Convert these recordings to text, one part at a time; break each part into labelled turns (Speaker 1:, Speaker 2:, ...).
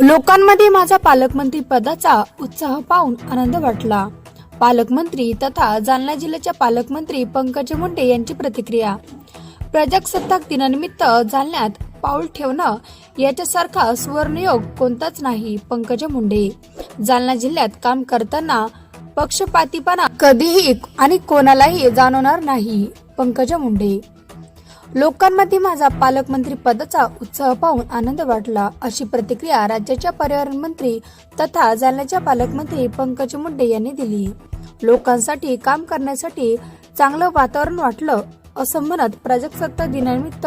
Speaker 1: लोकांमध्ये माझा पालकमंत्री पदाचा उत्साह पाहून आनंद वाटला. पालकमंत्री तथा जालना जिल्ह्याच्या पालकमंत्री पंकज मुंडे यांची प्रतिक्रिया. प्रजासत्ताक दिनानिमित्त जालन्यात पाऊल ठेवणं याच्यासारखा सुवर्णयोग कोणताच नाही पंकज मुंडे. जालना जिल्ह्यात काम करताना पक्षपातीपणा कधीही आणि कोणालाही जाणवणार नाही पंकज मुंडे. लोकांमध्ये माझा पालकमंत्री पदाचा उत्साह पाहून आनंद वाटला. अशी प्रतिक्रिया राज्याच्या पर्यावरण मंत्री तथा जालन्याच्या पालकमंत्री पंकज मुंडे यांनी दिली. लोकांसाठी काम करण्यासाठी चांगलं वातावरण वाटलं असं म्हणत प्रजासत्ताक दिनानिमित्त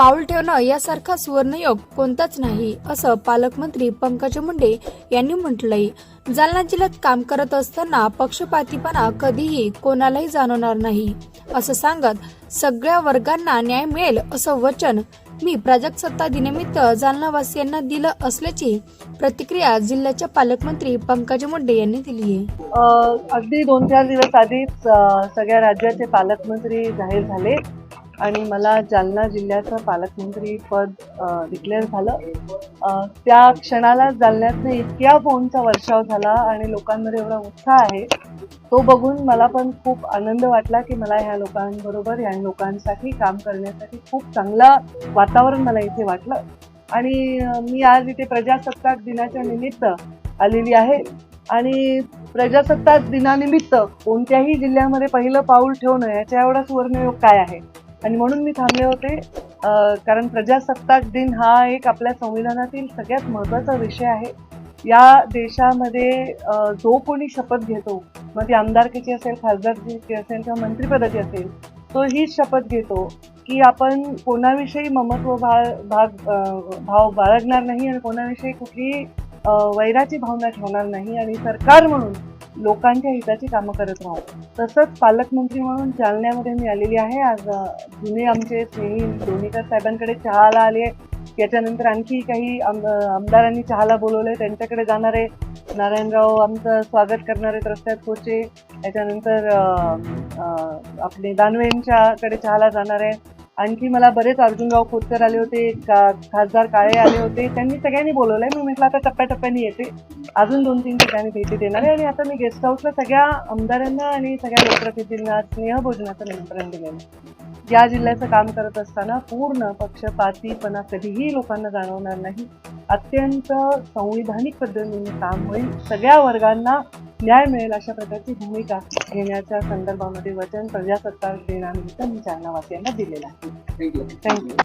Speaker 1: पाऊल ठेवणं यासारखा सुवर्णयोग कोणताच नाही असं पालकमंत्री पंकज मुंडे यांनी म्हटलंय. जालना जिल्ह्यात काम करत असताना पक्षपातीपणा कधीही कोणालाही जाणवणार नाही असं सांगत सगळ्या वर्गांना न्याय मिळेल असं वचन मी प्रजासत्ता दिनानिमित्त जालनावासियांना दिलं असल्याची प्रतिक्रिया जिल्ह्याच्या पालकमंत्री पंकज मुंडे यांनी दिली आहे.
Speaker 2: अगदी दोन चार दिवस आधीच सगळ्या राज्याचे पालकमंत्री जाहीर झाले. आणि मला जालना जिल्ह्याचं पालकमंत्री पद डिक्लेअर झालं. त्या क्षणाला जालन्यातनं इतक्या फोनचा वर्षाव झाला आणि लोकांमध्ये एवढा उत्साह आहे तो बघून मला पण खूप आनंद वाटला की मला ह्या लोकांबरोबर या लोकांसाठी काम करण्यासाठी खूप चांगला वातावरण मला इथे वाटलं. आणि मी आज इथे प्रजासत्ताक दिनाच्या निमित्त आलेली आहे. आणि प्रजासत्ताक दिनानिमित्त कोणत्याही जिल्ह्यामध्ये पहिलं पाऊल ठेवणं याच्या एवढा सुवर्णयोग काय आहे? आणि म्हणून मी थांबले होते. कारण प्रजासत्ताक दिन हा एक आपल्या संविधानातील सगळ्यात महत्त्वाचा विषय आहे. या देशामध्ये जो कोणी शपथ घेतो मग ती आमदारकीची असेल खासदारकीची असेल किंवा मंत्रिपदाची असेल तो हीच शपथ घेतो की आपण कोणाविषयी ममत्व भाग भाग भाव बाळगणार नाही आणि कोणाविषयी कुठली वैराची भावना ठेवणार नाही आणि सरकार म्हणून लोकांच्या हिताची कामं करत राहू तसंच पालकमंत्री म्हणून जालन्यामध्ये मी आलेली आहे. आज जुने आमचे स्नेही दोन्हीकर साहेबांकडे चहाला आले याच्यानंतर आणखी काही आम- आमदारांनी चहाला बोलवले त्यांच्याकडे जाणारे नारायणराव आमचं स्वागत करणारे रस्त्यात पोचे त्याच्यानंतर आपले दानवेंच्याकडे चहाला जाणारे आणखी मला बरेच अर्जुनराव खोतकर आले होते का खासदार काळे आले होते. त्यांनी सगळ्यांनी बोलवलंय. मी म्हटलं आता टप्प्याटप्प्याने येते. अजून दोन तीन ठिकाणी भेटी देणार आहे. आणि आता मी गेस्ट हाऊसला सगळ्या आमदारांना आणि सगळ्या लोकप्रतिनिधींना स्नेहभोजनाचं निमंत्रण दिलेलं आहे. या जिल्ह्याचं काम करत असताना पूर्ण पक्षपातीपणा कधीही लोकांना जाणवणार नाही. अत्यंत संविधानिक पद्धतीने काम होईल. सगळ्या वर्गांना न्याय मिळेल अशा प्रकारची भूमिका घेण्याच्या संदर्भामध्ये वचन प्रजासत्ताक दिनानिमित्त मी जालनावासियांना दिलेलं आहे. थँक्यू